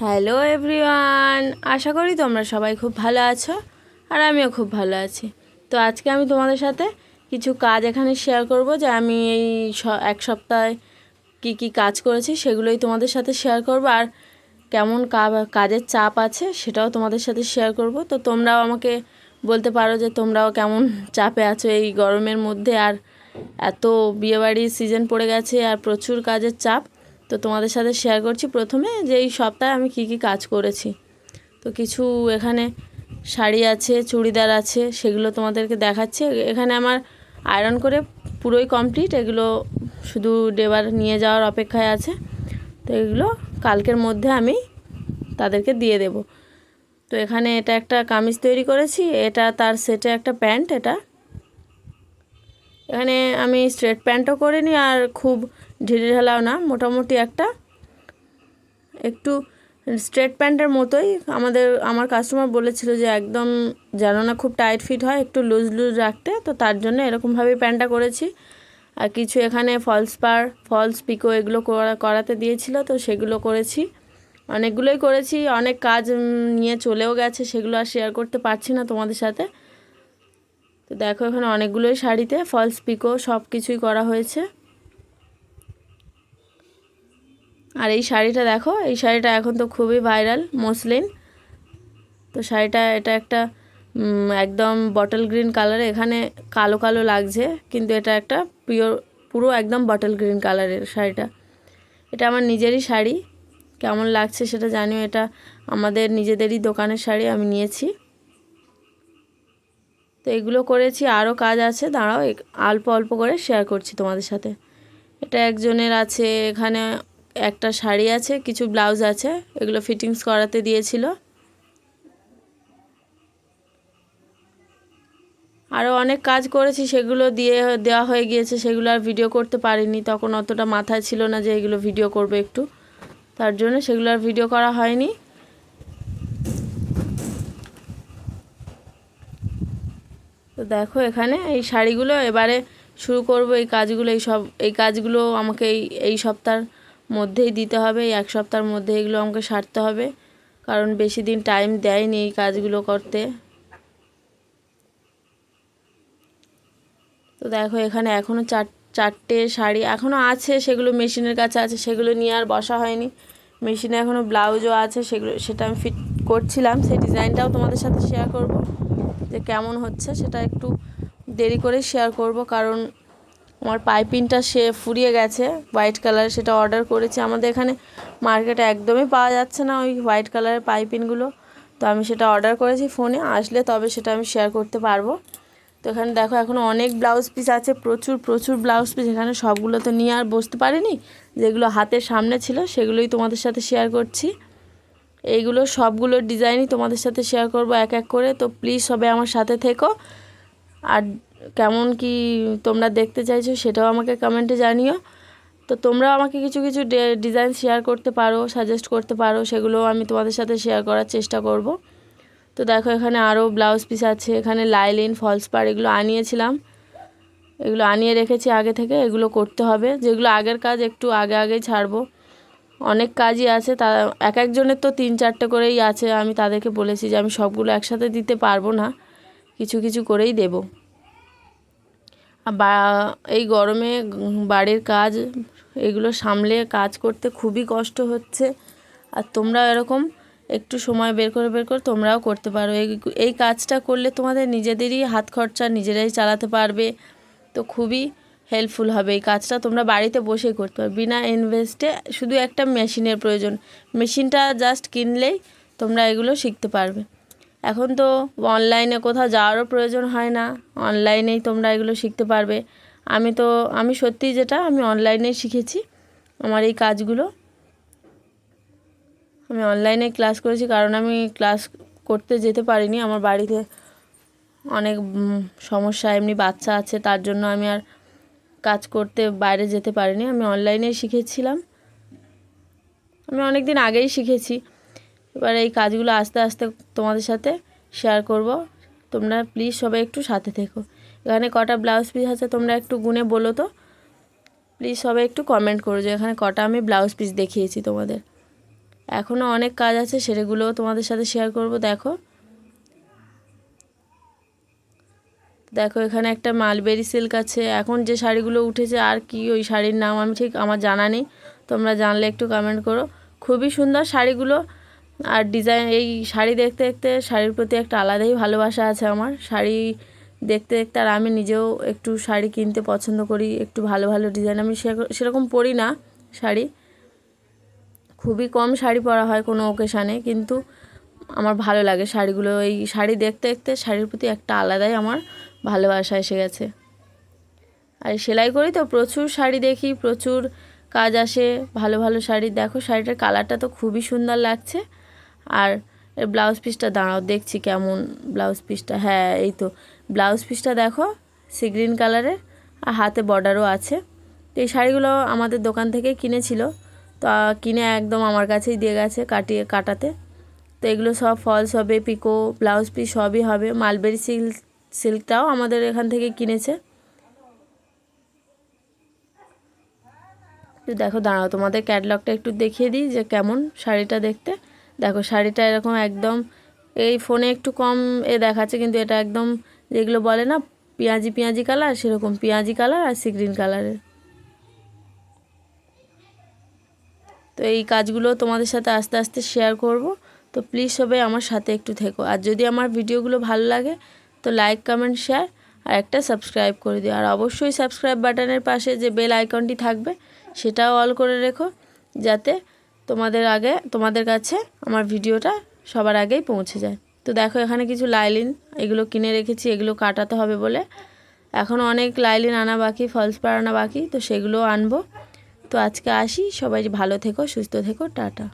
Hello everyone আশা করি তোমরা সবাই খুব ভালো আছো আর আমিও খুব ভালো আছি। তো আজকে আমি তোমাদের সাথে কিছু কাজ এখানে শেয়ার করব যে আমি এই এক সপ্তাহে কি কি কাজ করেছি সেগুলোই তোমাদের সাথে শেয়ার করব আর কেমন কাজের চাপ আছে সেটাও তোমাদের সাথে শেয়ার করব। তো তোমরাও আমাকে বলতে পারো যে তোমরাও কেমন চাপে আছো এই গরমের মধ্যে আর এত বিয়েবাড়ির সিজন পড়ে গেছে আর প্রচুর কাজের চাপ। তো তোমাদের সাথে শেয়ার করছি প্রথমে যে এই সপ্তাহে আমি কি কি কাজ করেছি। তো কিছু এখানে শাড়ি আছে, চুড়িদার আছে, সেগুলো তোমাদেরকে দেখাচ্ছি। এখানে আমার আয়রন করে পুরোই কমপ্লিট এগুলো শুধু ডেবার নিয়ে যাওয়ার অপেক্ষায় আছে। তো এগুলো কালকের মধ্যে আমি তাদেরকে দিয়ে দেব। তো এখানে এটা একটা কামিজ তৈরি করেছি, এটা তার সেটে একটা প্যান্ট এটা। এখানে আমি স্ট্রেট প্যান্টও করিনি আর খুব ঢিলে ঢালাও না, মোটামুটি একটা একটু স্ট্রেট প্যান্টের মতোই। আমাদের, আমার কাস্টমার বলেছিল যে একদম যেন না খুব টাইট ফিট হয়, একটু লুজ লুজ রাখতে। তো তার জন্য এরকমভাবেই প্যান্টটা করেছি। আর কিছু এখানে ফলস পার ফলস পিকো এগুলো করা, করাতে দিয়েছিল, তো সেগুলো করেছি। অনেকগুলোই করেছি, অনেক কাজ নিয়ে চলেও গেছে, সেগুলো আর শেয়ার করতে পারছি না তোমাদের সাথে। তো দেখো এখানে অনেকগুলোই শাড়িতে ফলস পিকো সব কিছুই করা হয়েছে। আর এই শাড়িটা দেখো, এই শাড়িটা এখন তো খুবই ভাইরাল মসলিন। তো শাড়িটা, এটা একটা একদম বটল গ্রিন কালার এখানে কালো কালো লাগছে, কিন্তু এটা একটা পিওর পুরো একদম বটল গ্রিন কালারের শাড়িটা। এটা আমার নিজেরই শাড়ি, কেমন লাগছে সেটা জানিও, এটা আমাদের নিজেদেরই দোকানের শাড়ি, আমি নিয়েছি। তো এগুলো করেছি আরও কাজ আছে, দাঁড়াও অল্প অল্প করে শেয়ার করছি তোমাদের সাথে। এটা একজনের আছে, এখানে একটা শাড়ি আছে, কিছু ব্লাউজ আছে, এগুলো ফিটিংস করাতে দিয়েছিল। আরও অনেক কাজ করেছি, সেগুলো দিয়ে, দেওয়া হয়ে গিয়েছে, সেগুলো আর ভিডিও করতে পারিনি। তখন অতটা মাথায় ছিল না যে এগুলো ভিডিও করবে একটু। তার জন্য সেগুলো আর ভিডিও করা হয়নি। তো দেখো এখানে এই শাড়িগুলো, এবারে শুরু করব এই কাজগুলো, এই সব, এই কাজগুলো আমাকে এই এই সপ্তাহের মধ্যেই দিতে হবে, এক সপ্তাহের মধ্যে এগুলো আমাকে সারতে হবে। কারণ বেশি দিন টাইম দেয়নি এই কাজগুলো করতে। তো দেখো, এখানে এখনও চার, চারটে শাড়ি এখনও আছে, সেগুলো মেশিনের কাছে আছে, সেগুলো নিয়ে আর বসা হয়নি। মেশিনে এখনও ব্লাউজও আছে, সেগুলো, সেটা আমি ফিট করছিলাম। সেই ডিজাইনটাও তোমাদের সাথে শেয়ার করব, যে কেমন হচ্ছে সেটা একটু দেরি করে শেয়ার করব, কারণ আমার পাইপিংটা সে ফুরিয়ে গেছে হোয়াইট কালার সেটা অর্ডার করেছি। আমাদের এখানে মার্কেটে একদমই পাওয়া যাচ্ছে না ওই হোয়াইট কালারের পাইপিংগুলো তো আমি সেটা অর্ডার করেছি ফোনে আসলে তবে সেটা আমি শেয়ার করতে পারব। তো এখানে দেখো, এখন অনেক ব্লাউজ পিস আছে, প্রচুর প্রচুর ব্লাউজ পিস এখানে সবগুলো তো নিয়ে আর বসতে পারিনি। যেগুলো হাতের সামনে ছিল, সেগুলোই তোমাদের সাথে শেয়ার করছি। এইগুলো সবগুলো ডিজাইনই তোমাদের সাথে শেয়ার করব এক এক করে। তো প্লিজ সবাই আমার সাথে থেকো। আর কেমন কি তোমরা দেখতে চাইছো সেটাও আমাকে কমেন্টে জানিও। তো তোমরাও আমাকে কিছু কিছু ডিজাইন শেয়ার করতে পারো সাজেস্ট করতে পারো, সেগুলোও আমি তোমাদের সাথে শেয়ার করার চেষ্টা করব। তো দেখো, এখানে আরও ব্লাউজ পিস আছে, এখানে লাইলিন ফলস পার এগুলো আনিয়েছিলাম। এগুলো আনিয়ে রেখেছি আগে থেকে, এগুলো করতে হবে। যেগুলো আগের কাজ একটু আগে আগে ছাড়বো। অনেক কাজই আছে, তা এক একজনের তো তিন চারটে করেই আছে, আমি তাদেরকে বলেছি যে আমি সবগুলো একসাথে দিতে পারব না। কিছু কিছু করেই দেব। বা এই গরমে বাড়ির কাজ, এগুলো সামলে কাজ করতে খুবই কষ্ট হচ্ছে। আর তোমরা এরকম একটু সময় বের করে বের করে তোমরাও করতে পারো। এই এই কাজটা করলে তোমাদের নিজেদেরই হাত খরচা নিজেরাই চালাতে পারবে। তো খুবই হেল্পফুল হবে এই কাজটা। তোমরা বাড়িতে বসেই করতে পারো। বিনা ইনভেস্টে শুধু একটা মেশিনের প্রয়োজন। মেশিনটা জাস্ট কিনলেই তোমরা এগুলো শিখতে পারবে। এখন তো অনলাইনে কোথাও যাওয়ারও প্রয়োজন হয় না। অনলাইনেই তোমরা এগুলো শিখতে পারবে। আমি তো, আমি সত্যি যেটা, আমি অনলাইনেই শিখেছি আমার এই কাজগুলো। আমি অনলাইনে ক্লাস করেছি কারণ আমি ক্লাস করতে যেতে পারিনি। আমার বাড়িতে অনেক সমস্যা, এমনি বাচ্চা আছে, তার জন্য আমি আর কাজ করতে বাইরে যেতে পারিনি। আমি অনলাইনেই শিখেছিলাম। আমি অনেক দিন আগেই শিখেছি। এবার এই কাজগুলো আস্তে আস্তে তোমাদের সাথে শেয়ার করব। তোমরা প্লিজ সবাই একটু সাথে থেকো। এখানে কটা ব্লাউজ পিস আছে তোমরা একটু গুনে বলো তো। প্লিজ সবাই একটু কমেন্ট করো যে এখানে কটা আমি ব্লাউজ পিস দেখিয়েছি তোমাদের। এখনও অনেক কাজ আছে, সেগুলোও তোমাদের সাথে শেয়ার করব, দেখো। দেখো, এখানে একটা মালবেরি সিল্ক আছে। এখন যে শাড়িগুলো উঠেছে, আর কি ওই শাড়ির নাম আমি ঠিক আমার জানা নেই। তোমরা জানলে একটু কমেন্ট করো। খুবই সুন্দর শাড়িগুলো। আর ডিজাইন এই শাড়ি দেখতে দেখতে শাড়ির প্রতি একটা আলাদাই ভালোবাসা আছে আমার। শাড়ি দেখতে দেখতে আর আমি নিজেও একটু শাড়ি কিনতে পছন্দ করি, একটু ভালো ভালো ডিজাইন আমি সেরকম পরি না শাড়ি। খুবই কম শাড়ি পরা হয় কোনো ওকেশানে কিন্তু আমার ভালো লাগে শাড়িগুলো। এই শাড়ি দেখতে দেখতে শাড়ির প্রতি একটা আলাদাই আমার ভালোবাসা এসে গেছে। আর সেলাই করি তো, প্রচুর শাড়ি দেখি, প্রচুর কাজ আসে, ভালো ভালো শাড়ি দেখো, শাড়িটার কালারটা তো খুবই সুন্দর লাগছে। আর এর ব্লাউজ পিসটা দাঁড়াও, দেখছি কেমন ব্লাউজ পিসটা হ্যাঁ এই তো। ব্লাউজ পিসটা দেখো, সি গ্রিন কালারের আর হাতে বর্ডারও আছে। তো এই শাড়িগুলো আমাদের দোকান থেকে কিনেছিল। তো কিনে একদম আমার কাছেই দিয়ে গেছে কাটিয়ে, কাটাতে। তো এগুলো সব ফলস হবে পিকো ব্লাউজ পিস সবই হবে। মালবেরি সিল্ক সিল্কটাও আমাদের এখান থেকে কিনেছে। তো দেখো, দাঁড়াও তোমাদের ক্যাটলগটা একটু দেখিয়ে দিই যে কেমন শাড়িটা দেখতে। দেখো, শাড়িটা এরকম একদম, এই ফোনে একটু কম এ দেখাচ্ছে, কিন্তু এটা একদম যেগুলো বলে না, পেঁয়াজি পেঁয়াজি কালার সেরকম পেঁয়াজি কালার আর সি গ্রিন কালারের তো এই কাজগুলো তোমাদের সাথে আস্তে আস্তে শেয়ার করব। তো প্লিজ সবাই আমার সাথে একটু থেকো। আর যদি আমার ভিডিওগুলো ভালো লাগে, তো লাইক কমেন্ট শেয়ার আর একটা সাবস্ক্রাইব করে দিও। আর অবশ্যই সাবস্ক্রাইব বাটনের পাশে যে বেল আইকনটি থাকবে, সেটাও অল করে রেখো, যাতে তোমাদের আগে, তোমাদের কাছে আমার ভিডিওটা সবার আগেই পৌঁছে যায়। তো দেখো, এখানে কিছু লাইলিন, এগুলো কিনে রেখেছি, এগুলো কাটাতে হবে বলে। এখন অনেক লাইলিন আনা বাকি ফলস আনা বাকি, তো সেগুলো আনব। তো আজকে আসি, সবাই ভালো থেকো, সুস্থ থেকো, টাটা।